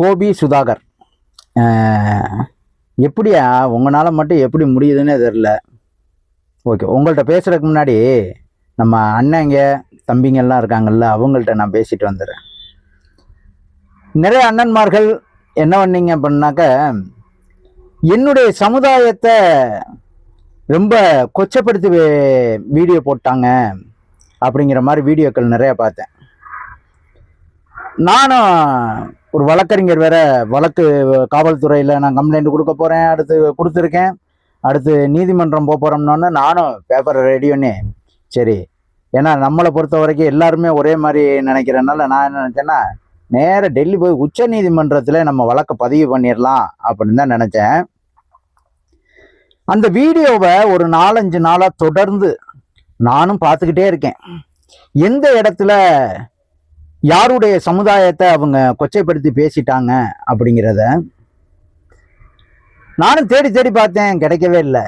கோபி சுதாகர். எப்படியா? உங்களால் மட்டும் எப்படி முடியுதுன்னே தெரில ஓகே உங்கள்கிட்ட பேசுகிறதுக்கு முன்னாடி நம்ம அண்ணங்க தம்பிங்கெல்லாம் இருக்காங்கல்ல அவங்கள்ட்ட நான் பேசிட்டு வந்துடுறேன். நிறைய அண்ணன்மார்கள் என்ன பண்ணீங்க அப்படின்னாக்க என்னுடைய சமுதாயத்தை ரொம்ப கொச்சப்படுத்தி வீடியோ போட்டாங்க அப்படிங்கிற மாதிரி வீடியோக்கள் நிறையா பார்த்தேன். நானும் ஒரு வழக்கறிஞர் வேற வழக்கு காவல்துறையில் நான் கம்ப்ளைண்ட் கொடுக்க போகிறேன் அடுத்து கொடுத்துருக்கேன். அடுத்து நீதிமன்றம் போக போகிறோம்னோன்னு நானும் பேப்பர் ரெடியோன்னே சரி. ஏன்னா நம்மளை பொறுத்த வரைக்கும் எல்லாருமே ஒரே மாதிரி நினைக்கிறனால நான் என்ன நினச்சேன்னா நேராக டெல்லி போய் உச்ச நீதிமன்றத்தில் நம்ம வழக்கை பதிவு பண்ணிடலாம் அப்படின்னு தான் நினச்சேன். அந்த வீடியோவை ஒரு நாலஞ்சு நாளாக தொடர்ந்து நானும் பார்த்துக்கிட்டே இருக்கேன். எந்த இடத்துல யாருடைய சமுதாயத்தை அவங்க கொச்சைப்படுத்தி பேசிட்டாங்க அப்படிங்கிறத நானும் தேடி தேடி பார்த்தேன் கிடைக்கவே இல்லை.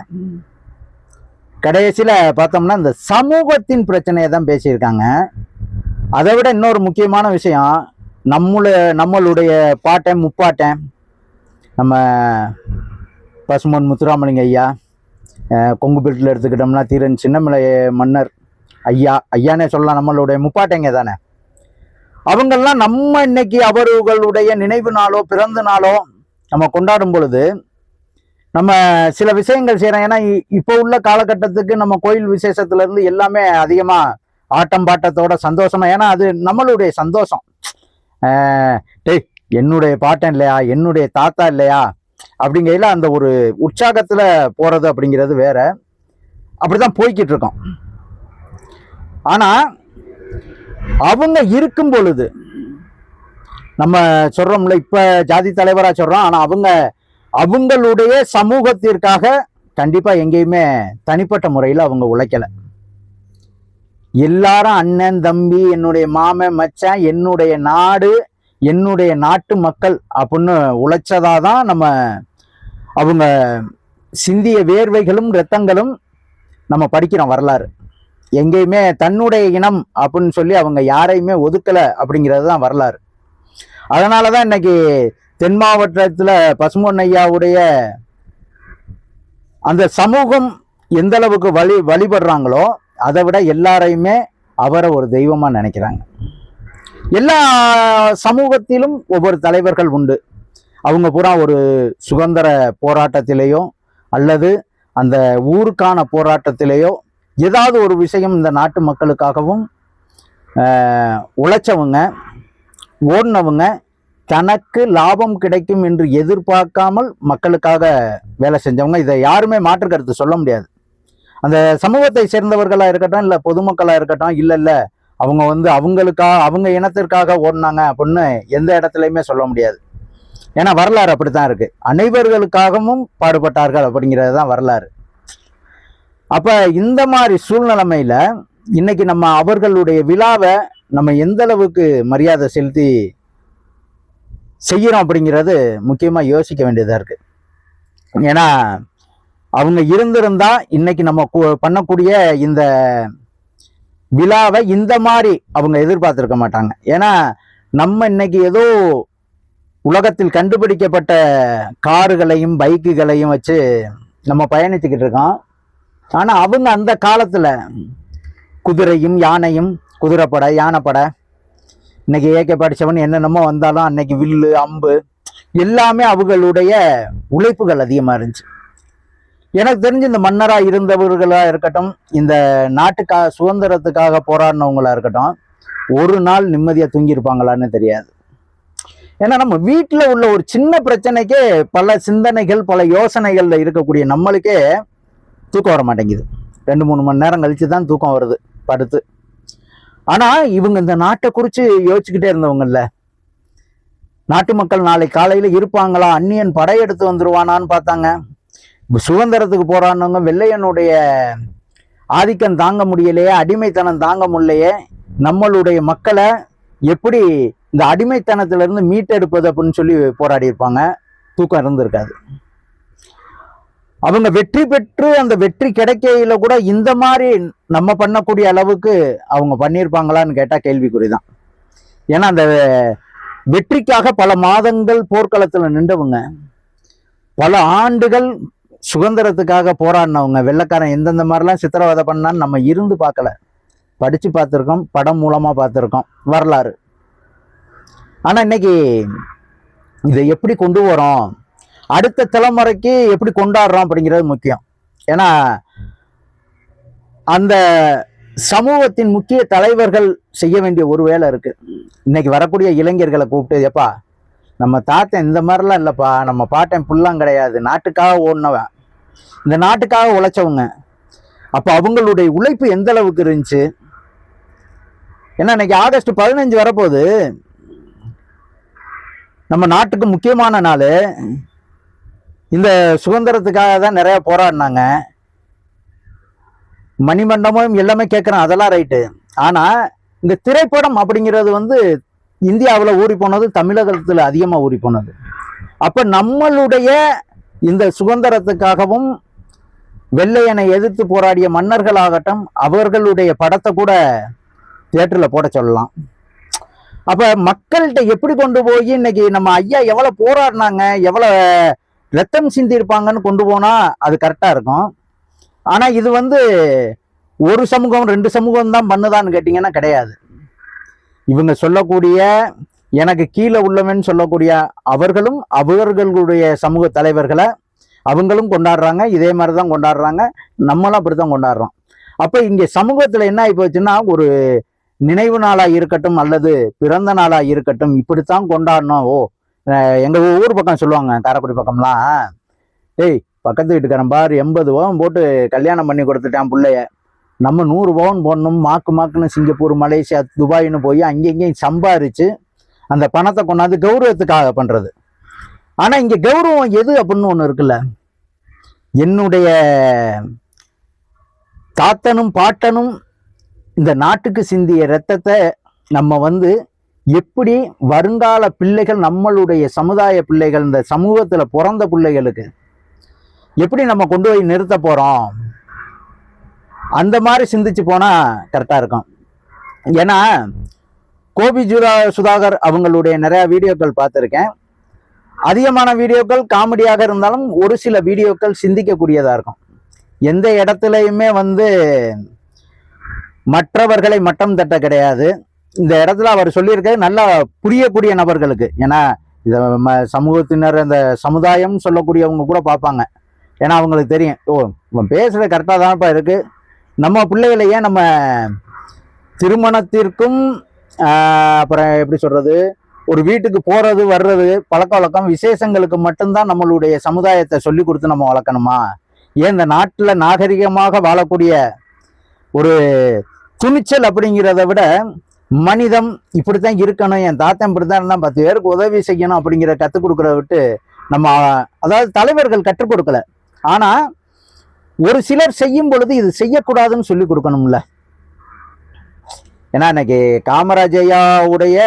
கடைசியில் பார்த்தோம்னா இந்த சமூகத்தின் பிரச்சனையை தான் பேசியிருக்காங்க. அதை விட இன்னொரு முக்கியமான விஷயம் நம்மள நம்மளுடைய பாட்டன் முப்பாட்டன். நம்ம பசுமன் முத்துராமலிங்க ஐயா அஹ் கொங்கு பெல்ட்டில் எடுத்துக்கிட்டோம்னா தீரன் சின்னமலை மன்னர் ஐயா ஐயானே சொல்லலாம் நம்மளுடைய முப்பாட்டைங்க தானே. அவங்கெல்லாம் நம்ம இன்னைக்கு அவர்களுடைய நினைவு நாளோ பிறந்த நாளோ நம்ம கொண்டாடும் பொழுது நம்ம சில விஷயங்கள் செய்கிறோம் ஏன்னா இப்போ உள்ள காலகட்டத்துக்கு நம்ம கோயில் விசேஷத்துலேருந்து எல்லாமே அதிகமாக ஆட்டம் பாட்டத்தோட சந்தோஷமா ஏன்னா அது நம்மளுடைய சந்தோஷம். டேய் என்னுடைய பாட்டன் இல்லையா? என்னுடைய தாத்தா இல்லையா? அப்படிங்கையில அந்த ஒரு உற்சாகத்தில் போகிறது அப்படிங்கிறது வேற. அப்படிதான் போய்கிட்டு இருக்கோம். ஆனால் அவங்க இருக்கும் பொழுது நம்ம சொல்றோம்ல இப்ப ஜாதி தலைவரா சொல்றோம் ஆனா அவங்க அவங்களுடைய சமூகத்திற்காக கண்டிப்பா எங்கேயுமே தனிப்பட்ட முறையில் அவங்க உழைக்கல. எல்லாரும் அண்ணன் தம்பி என்னுடைய மாமன் மச்சான் என்னுடைய நாடு என்னுடைய நாட்டு மக்கள் அப்படின்னு உழைச்சதாதான் நம்ம அவங்க சிந்திய வேர்வைகளும் இரத்தங்களும் நம்ம படிக்கிறோம் வரலாறு. எங்கேயுமே தன்னுடைய இனம் அப்படின்னு சொல்லி அவங்க யாரையுமே ஒதுக்கலை அப்படிங்கிறது தான் வரலாறு. அதனால தான் இன்னைக்கு தென் மாவட்டத்தில் பசுமொன் ஐயாவுடைய அந்த சமூகம் எந்த அளவுக்கு வழி வழிபடுறாங்களோ அதை விட எல்லாரையுமே அவரை ஒரு தெய்வமாக நினைக்கிறாங்க. எல்லா சமூகத்திலும் ஒவ்வொரு தலைவர்கள் உண்டு. அவங்க பூரா ஒரு சுதந்திர போராட்டத்திலேயோ அல்லது அந்த ஊருக்கான போராட்டத்திலேயோ ஏதாவது ஒரு விஷயம் இந்த நாட்டு மக்களுக்காகவும் உழைச்சவங்க ஓடினவங்க தனக்கு லாபம் கிடைக்கும் என்று எதிர்பார்க்காமல் மக்களுக்காக வேலை செஞ்சவங்க இதை யாருமே மாற்று கருத்து சொல்ல முடியாது. அந்த சமூகத்தை சேர்ந்தவர்களாக இருக்கட்டும் இல்லை பொதுமக்களாக இருக்கட்டும் இல்லை இல்லை அவங்க வந்து அவங்களுக்காக அவங்க இனத்திற்காக ஓடினாங்க அப்படின்னு எந்த இடத்துலையுமே சொல்ல முடியாது. ஏன்னா வரலாறு அப்படித்தான் இருக்கு. அனைவர்களுக்காகவும் பாடுபட்டார்கள் அப்படிங்கிறது தான் வரலாறு. அப்போ இந்த மாதிரி சூழ்நிலைமையில் இன்னைக்கு நம்ம அவர்களுடைய விழாவை நம்ம எந்த அளவுக்கு மரியாதை செலுத்தி செய்கிறோம் அப்படிங்கிறது முக்கியமாக யோசிக்க வேண்டியதாக இருக்குது ஏன்னா அவங்க இருந்திருந்தா இன்னைக்கு நம்ம பண்ணக்கூடிய இந்த விழாவை இந்த மாதிரி அவங்க எதிர்பார்த்துருக்க மாட்டாங்க. ஏன்னா நம்ம இன்னைக்கு ஏதோ உலகத்தில் கண்டுபிடிக்கப்பட்ட கார்களையும் பைக்குகளையும் வச்சு நம்ம பயணித்துக்கிட்டு இருக்கோம். ஆனால் அவங்க அந்த காலத்தில் குதிரையும் யானையும் குதிரைப்படை யானைப்படை இன்னைக்கு ஏகே படித்தவன் என்னென்னமோ வந்தாலும் அன்னைக்கு வில்லு அம்பு எல்லாமே அவங்களுடைய உழைப்புகள் அதிகமாக இருந்துச்சு. எனக்கு தெரிஞ்சு இந்த மன்னராக இருந்தவர்களாக இருக்கட்டும் இந்த நாட்டுக்காக சுதந்திரத்துக்காக போராடினவங்களாக இருக்கட்டும் ஒரு நாள் நிம்மதியாக தூங்கியிருப்பாங்களான்னு தெரியாது. ஏன்னா நம்ம வீட்டில் உள்ள ஒரு சின்ன பிரச்சனைக்கே பல சிந்தனைகள் பல யோசனைகளில் இருக்கக்கூடிய நம்மளுக்கே தூக்கம் வர மாட்டேங்குது. ரெண்டு மூணு மணி நேரம் கழித்து தான் தூக்கம் வருது படுத்து. ஆனால் இவங்க இந்த நாட்டை குறித்து யோசிச்சுக்கிட்டே இருந்தவங்கல்ல. நாட்டு மக்கள் நாளை காலையில் இருப்பாங்களா? அந்நியன் படையெடுத்து வந்துடுவானான்னு பார்த்தாங்க. சுதந்திரத்துக்கு போராடினவங்க வெள்ளையனுடைய ஆதிக்கம் தாங்க முடியலையே அடிமைத்தனம் தாங்க முடியலையே. நம்மளுடைய மக்களை எப்படி இந்த அடிமைத்தனத்திலிருந்து மீட்டெடுப்பது அப்படின்னு சொல்லி போராடி இருப்பாங்க தூக்கம் இருந்திருக்காது. அவங்க வெற்றி பெற்று அந்த வெற்றி கிடைக்கையில கூட இந்த மாதிரி நம்ம பண்ணக்கூடிய அளவுக்கு அவங்க பண்ணியிருப்பாங்களான்னு கேட்டால் கேள்விக்குறிதான். ஏன்னா அந்த வெற்றிக்காக பல மாதங்கள் போர்க்களத்தில் நின்றவங்க பல ஆண்டுகள் சுதந்திரத்துக்காக போராடினவங்க வெள்ளைக்காரன் எந்தெந்த மாதிரிலாம் சித்திரவதை பண்ணான்னு நம்ம இருந்து பார்க்கல. படித்து பார்த்துருக்கோம் படம் மூலமாக பார்த்துருக்கோம் வரலாறு. ஆனால் இன்னைக்கு இதை எப்படி கொண்டு வரோம்? அடுத்த தலைமுறைக்கு எப்படி கொண்டாடுறோம் அப்படிங்கிறது முக்கியம். ஏன்னா அந்த சமூகத்தின் முக்கிய தலைவர்கள் செய்ய வேண்டிய ஒரு வேலை இருக்கு. இன்னைக்கு வரக்கூடிய இளைஞர்களை கூப்பிட்டு எப்பா நம்ம தாத்தன் இந்த மாதிரிலாம் இல்லைப்பா நம்ம பாட்டன் புல்லாம் கிடையாது நாட்டுக்காக ஓடினவன். இந்த நாட்டுக்காக உழைச்சவங்க. அப்போ அவங்களுடைய உழைப்பு எந்த அளவுக்கு இருந்துச்சு? ஏன்னா இன்னைக்கு ஆகஸ்ட் பதினஞ்சு வரப்போகுது. நம்ம நாட்டுக்கு முக்கியமான நாள். இந்த சுதந்திரத்துக்காக தான் நிறைய போராடினாங்க. மணிமண்டபம் எல்லாமே கேட்குறேன் அதெல்லாம் ரைட்டு ஆனால் இந்த திரைப்படம் அப்படிங்கிறது வந்து இந்தியாவில் ஊறி போனது தமிழகத்தில் அதிகமாக ஊறி போனது. அப்போ நம்மளுடைய இந்த சுதந்திரத்துக்காகவும் வெள்ளையனை எதிர்த்து போராடிய மன்னர்களாகட்டும் அவர்களுடைய படத்தை கூட தியேட்டரில் போட சொல்லலாம். அப்போ மக்கள்கிட்ட எப்படி கொண்டு போய் இன்னைக்கு நம்ம ஐயா எவ்வளோ போராடினாங்க எவ்வளோ ரத்தம் சிந்திருப்பாங்கன்னு கொண்டு போனால் அது கரெக்டாக இருக்கும். ஆனால் இது வந்து ஒரு சமூகம் ரெண்டு சமூகம் தான் பண்ணுதான்னு கேட்டிங்கன்னா கிடையாது. இவங்க சொல்லக்கூடிய எனக்கு கீழே உள்ளவன் சொல்லக்கூடிய அவர்களும் அவர்களுடைய சமூக தலைவர்களை அவங்களும் கொண்டாடுறாங்க. இதே மாதிரி தான் கொண்டாடுறாங்க. நம்மளும் அப்படி தான் கொண்டாடுறோம். அப்போ இங்கே சமூகத்தில் என்ன ஆகி போச்சுன்னா ஒரு நினைவு நாளாக இருக்கட்டும் அல்லது பிறந்த நாளாக இருக்கட்டும் இப்படித்தான் கொண்டாடணும். ஓ எங்கள் ஊர் பக்கம் சொல்லுவாங்க காரைக்குடி பக்கம்லாம். ஏய் பக்கத்து வீட்டுக்காரன் பார் எண்பது பவன் போட்டு கல்யாணம் பண்ணி கொடுத்துட்டான் பிள்ளைய. நம்ம நூறு பவன் போடணும் மாக்கு மாக்குன்னு சிங்கப்பூர் மலேசியா துபாயின்னு போய் அங்கங்கேயும் சம்பாரித்து அந்த பணத்தை கொண்டாந்து கௌரவத்துக்காக பண்ணுறது ஆனால் இங்கே கௌரவம் எது அப்படின்னு ஒன்று இருக்குல்ல. என்னுடைய தாத்தனும் பாட்டனும் இந்த நாட்டுக்கு சிந்திய ரத்தத்தை நம்ம வந்து எப்படி வருங்கால பிள்ளைகள் நம்மளுடைய சமுதாய பிள்ளைகள் இந்த சமூகத்தில் பிறந்த பிள்ளைகளுக்கு எப்படி நம்ம கொண்டு போய் நிறுத்த போகிறோம் அந்த மாதிரி சிந்திச்சு போனால் கரெக்டாக இருக்கும். ஏன்னா கோபி ஜூரா சுதாகர் அவங்களுடைய நிறையா வீடியோக்கள் பார்த்துருக்கேன். அதிகமான வீடியோக்கள் காமெடியாக இருந்தாலும் ஒரு சில வீடியோக்கள் சிந்திக்கக்கூடியதாக இருக்கும். எந்த இடத்துலையுமே வந்து மற்றவர்களை மட்டம் தட்ட கிடையாது. இந்த இடத்துல அவர் சொல்லியிருக்காரு நல்லா புரியக்கூடிய நபர்களுக்கு. ஏன்னா இதை சமூகத்தினர் அந்த சமுதாயம் சொல்லக்கூடியவங்க கூட பார்ப்பாங்க. ஏன்னா அவங்களுக்கு தெரியும். ஓ இவன் பேசுறது கரெக்டாக தான்ப்பா இருக்கு. நம்ம பிள்ளைகளை ஏன் நம்ம திருமணத்திற்கும் அப்புறம் எப்படி சொல்றது? ஒரு வீட்டுக்கு போறது வர்றது பழக்க வழக்கம் விசேஷங்களுக்கு மட்டும்தான் நம்மளுடைய சமுதாயத்தை சொல்லி கொடுத்து நம்ம வளர்க்கணுமா? ஏன் இந்த நாட்டில் நாகரிகமாக வாழக்கூடிய ஒரு துணிச்சல் அப்படிங்கிறத விட மனிதம் இப்படித்தான் இருக்கணும் என் தாத்தன் இப்படித்தான் இருந்தால் பத்து பேருக்கு உதவி செய்யணும் அப்படிங்கிற கற்றுக் கொடுக்குற விட்டு நம்ம அதாவது தலைவர்கள் கற்றுக் கொடுக்கல. ஆனால் ஒரு சிலர் செய்யும் பொழுது இது செய்யக்கூடாதுன்னு சொல்லி கொடுக்கணும்ல. ஏன்னா இன்னைக்கு காமராஜையாவுடைய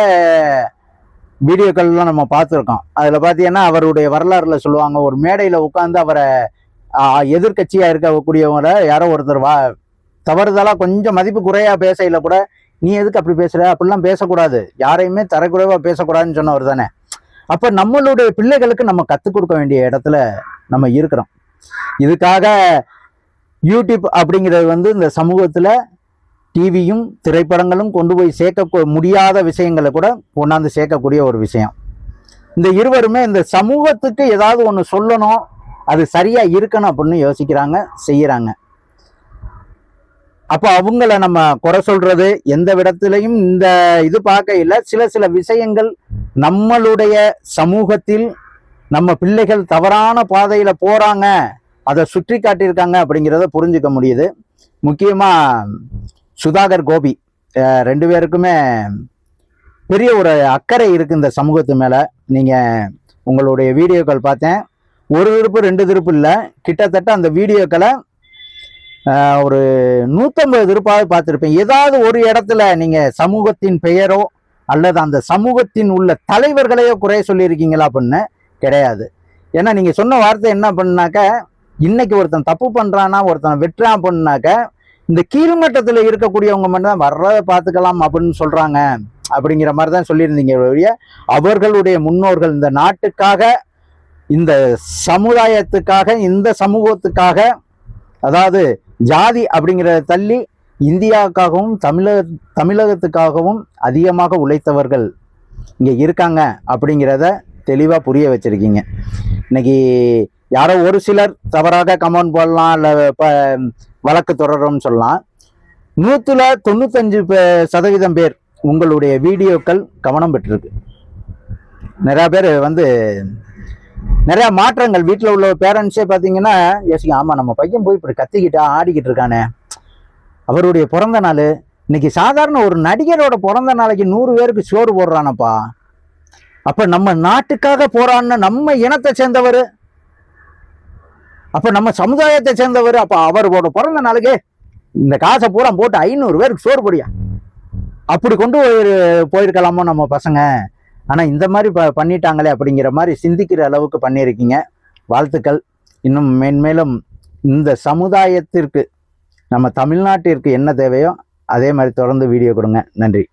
வீடியோக்கள்லாம் நம்ம பார்த்துருக்கோம். அதில் பார்த்தீங்கன்னா அவருடைய வரலாறுல சொல்லுவாங்க ஒரு மேடையில் உட்காந்து அவரை எதிர்கட்சியாக இருக்கக்கூடியவங்கள யாரோ ஒருத்தர் வா தவறுதலாக கொஞ்சம் மதிப்பு குறையாக பேசையில் கூட நீ எதுக்கு அப்படி பேசுகிற அப்படிலாம் பேசக்கூடாது. யாரையுமே தரக்குறைவாக பேசக்கூடாதுன்னு சொன்னவர் தானே. அப்போ நம்மளுடைய பிள்ளைகளுக்கு நம்ம கற்றுக் கொடுக்க வேண்டிய இடத்துல நம்ம இருக்கிறோம். இதுக்காக யூடியூப் அப்படிங்கிறது வந்து இந்த சமூகத்தில் டிவியும் திரைப்படங்களும் கொண்டு போய் சேர்க்க முடியாத விஷயங்களை கூட கொண்டாந்து சேர்க்கக்கூடிய ஒரு விஷயம். இந்த இருவருமே இந்த சமூகத்துக்கு ஏதாவது ஒன்று சொல்லணும். அது சரியாக இருக்கணும் அப்படின்னு யோசிக்கிறாங்க செய்கிறாங்க அப்போ அவங்கள நம்ம குறை சொல்றது எந்த விடத்திலையும் இந்த இது பார்க்கையில சில சில விஷயங்கள் நம்மளுடைய சமூகத்தில் நம்ம பிள்ளைகள் தவறான பாதையில போறாங்க அதை சுற்றி காட்டியிருக்காங்க அப்படிங்கிறத புரிஞ்சுக்க முடியுது. முக்கியமா சுதாகர் கோபி ரெண்டு பேருக்குமே பெரிய ஒரு அக்கறை இருக்கு இந்த சமூகத்து மேல. நீங்க உங்களுடைய வீடியோக்கள் பார்த்தேன். ஒரு திருப்பு ரெண்டு திருப்பு இல்லை. கிட்டத்தட்ட அந்த வீடியோக்களை ஒரு நூற்றம்பது திருப்பாவது பார்த்துருப்பேன் ஏதாவது ஒரு இடத்துல நீங்கள் சமூகத்தின் பெயரோ அல்லது அந்த சமூகத்தின் உள்ள தலைவர்களையோ குறை சொல்லியிருக்கீங்களா அப்படின்னு? கிடையாது. ஏன்னா நீங்கள் சொன்ன வார்த்தை என்ன பண்ணாக்க இன்னைக்கு ஒருத்தன் தப்பு பண்ணுறான்னா ஒருத்தன் வெட்டுறான் பண்ணாக்க இந்த கீழ்மட்டத்தில் இருக்கக்கூடியவங்க மட்டும் தான் வர்றதை பார்த்துக்கலாம் அப்படின்னு சொல்கிறாங்க அப்படிங்கிற மாதிரி தான் சொல்லியிருந்தீங்க ஒழிய அவர்களுடைய முன்னோர்கள் இந்த நாட்டுக்காக இந்த சமுதாயத்துக்காக இந்த சமூகத்துக்காக அதாவது ஜாதி அப்படிங்கிறத தள்ளி இந்தியாவுக்காகவும் தமிழக தமிழகத்துக்காகவும் அதிகமாக உழைத்தவர்கள் இங்கே இருக்காங்க அப்படிங்கிறத தெளிவாக புரிய வச்சுருக்கீங்க. இன்னைக்கு யாரோ ஒரு சிலர் தவறாக கமெண்ட் போடலாம் இல்லை இப்போ வழக்கு தொடரும்னு சொல்லலாம். நூற்றுல தொண்ணூத்தஞ்சு பே- சதவீதம் பேர் உங்களுடைய வீடியோக்கள் கவனம் பெற்றிருக்கு. நிறையா பேர் வந்து நிறைய மாற்றங்கள். வீட்டில் உள்ள பேரண்ட்ஸே பார்த்தீங்கன்னா யோசிக்க ஆமாம் நம்ம பையன் போய் இப்படி கத்திக்கிட்டா ஆடிக்கிட்டு இருக்கானே. அவருடைய பிறந்த நாள் இன்னைக்கு சாதாரண ஒரு நடிகரோட பிறந்த நாளைக்கு நூறு பேருக்கு சோறு போடுறானப்பா. அப்போ நம்ம நாட்டுக்காக போறான்னு நம்ம இனத்தை சேர்ந்தவர். அப்போ நம்ம சமுதாயத்தை சேர்ந்தவர். அப்போ அவரோட பிறந்த நாளுக்கு இந்த காசை பூரா போட்டு ஐநூறு பேருக்கு சோறு போடியா. அப்படி கொண்டு போயிரு- போயிருக்கலாமோ நம்ம பசங்க. ஆனால் இந்த மாதிரி ப பண்ணிட்டாங்களே அப்படிங்கிற மாதிரி சிந்திக்கிற அளவுக்கு பண்ணியிருக்கீங்க. வாழ்த்துக்கள். இன்னும் மேன்மேலும் இந்த சமுதாயத்திற்கு நம்ம தமிழ்நாட்டிற்கு என்ன தேவையோ அதே மாதிரி தொடர்ந்து வீடியோ கொடுங்க. நன்றி.